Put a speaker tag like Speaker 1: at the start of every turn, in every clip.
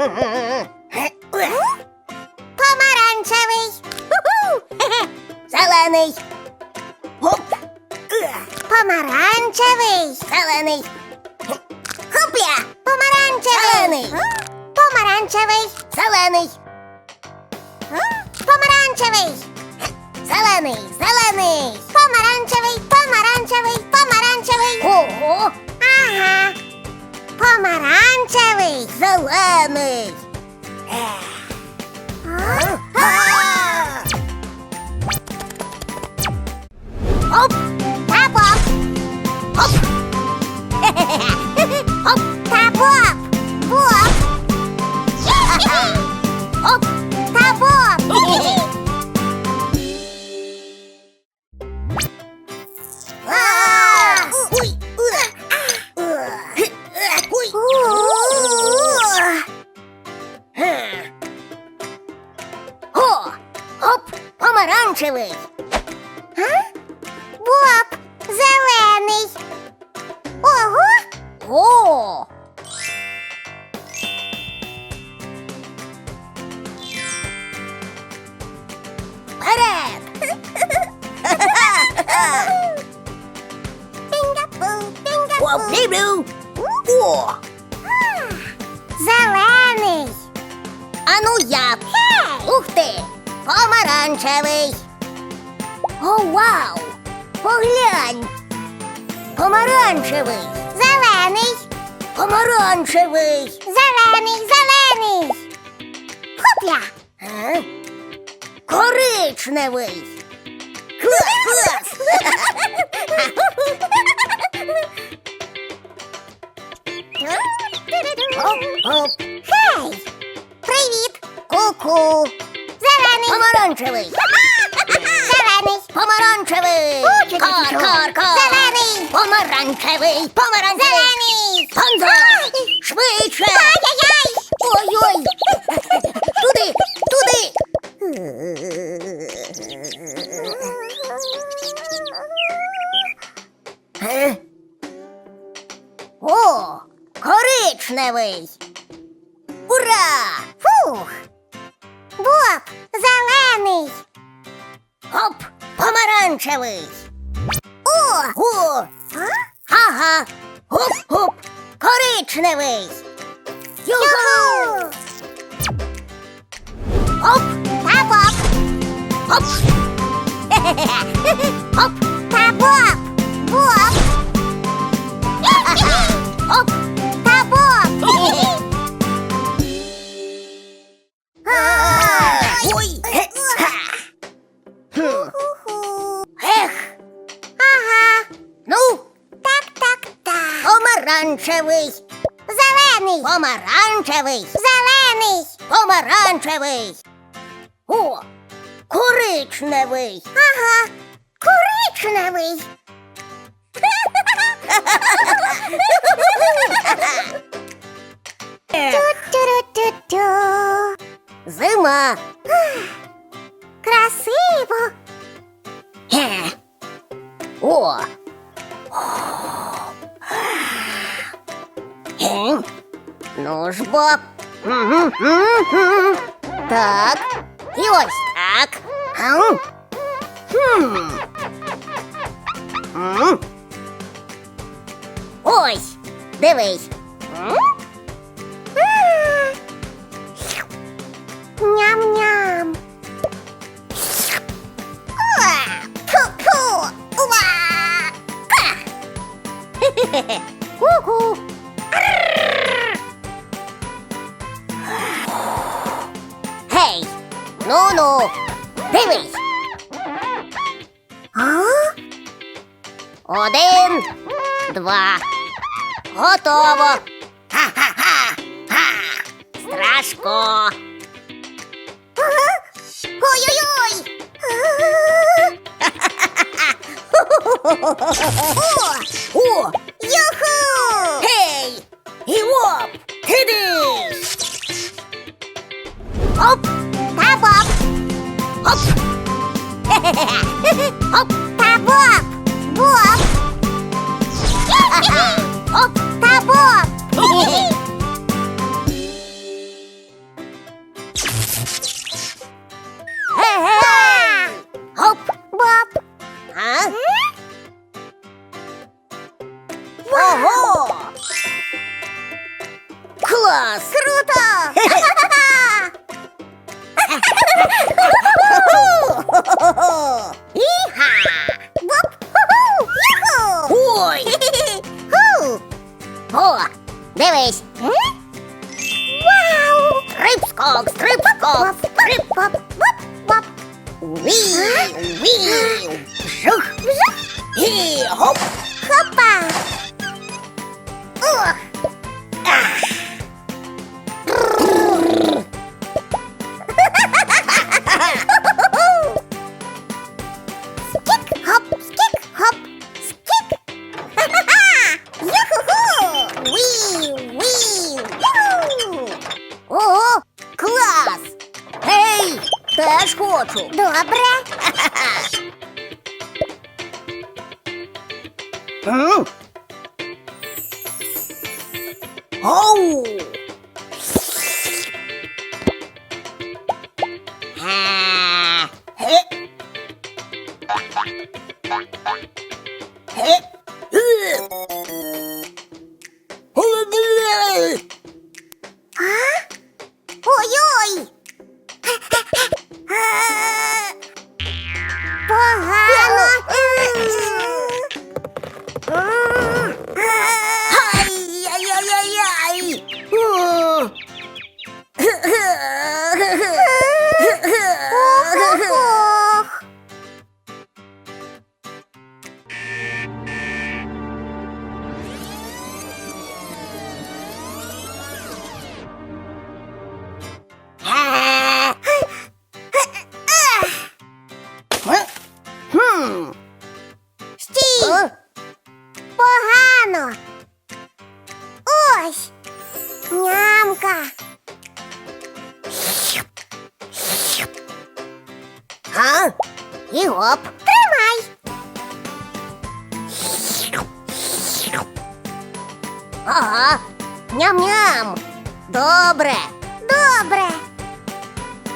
Speaker 1: Помаранчевий. Зелений. Помаранчевий. Зелений. Хопля. Помаранчевий. Зелений. Помаранчевий. Зелений. Помаранчевий. Зелений. Зелений. Помаранчевий. Помаранчевий. Помаранчевий. Ого. Ага. Помаранчевий. Зелений. Помаранчевий! Боб, зелений. Ого. О. Вперед. Пінга-пу, О. Зелений. Ану я. Ух ти. Помаранчевий. О, вау! Поглянь! Помаранчевий! Зелений! Помаранчевий! Зелений, зелений! Хопля! А? Коричневий! Клас, клас! Оп, оп. Хей! Привіт! Ку-ку! Помаранчевий! Зелений! Помаранчевий! Кар, кар, кар! Зелений! Помаранчевий! Помаранчевий! Зелений! Бонзай! Швидше! Ай-яй-яй! Ой-ой! Туди! Туди! Е? О! Коричневий! Помаранчевий! О! О! Ага! Гоп-гоп! Коричневий! Юху! Оп! Та боп! Оп! Оп! Та Помаранчевий. Зелений. Помаранчевий. Зелений. Помаранчевий. О, коричневий. Ага. Коричневий. Ну ж бо. Так. І ось так. Ам. Хм. М. Ось. Дивись. М? Ну-ну! Дивись! А? Один, два. Готово! Ха-ха-ха! Страшко! Ой-ой-ой! О! Юху! Оп! Оп! Та боп! Боп! Оп! Та боп!
Speaker 2: Іха! Воп! Ху-ху! Юху!
Speaker 1: Ой!
Speaker 2: Ху! О, дивись. Вау!
Speaker 1: Стрибскок, стрибскок, стрип.
Speaker 2: Воп, воп, воп.
Speaker 1: Вів, вів. Жух.
Speaker 2: Вжух!
Speaker 1: І гоп. хочу.
Speaker 2: Добре.
Speaker 1: М? Оу! А? І гоп.
Speaker 2: Тримай.
Speaker 1: Ага. Ням-ням. Добре.
Speaker 2: Добре.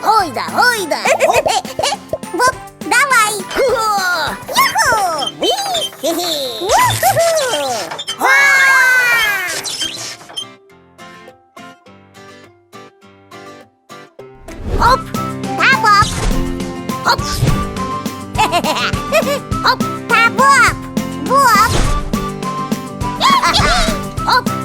Speaker 1: Гойда, гойда.
Speaker 2: Воп, давай.
Speaker 1: Хо.
Speaker 2: Юху!
Speaker 1: Ві-хі-хі.
Speaker 2: Юху!
Speaker 1: Га.
Speaker 2: Оп! Та боп!
Speaker 1: Хоп.
Speaker 2: Оп! Та боп! Боп!
Speaker 1: Хоп.
Speaker 2: Та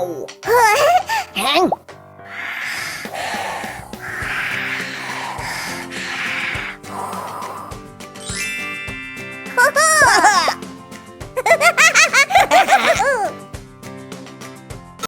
Speaker 1: 哦嗯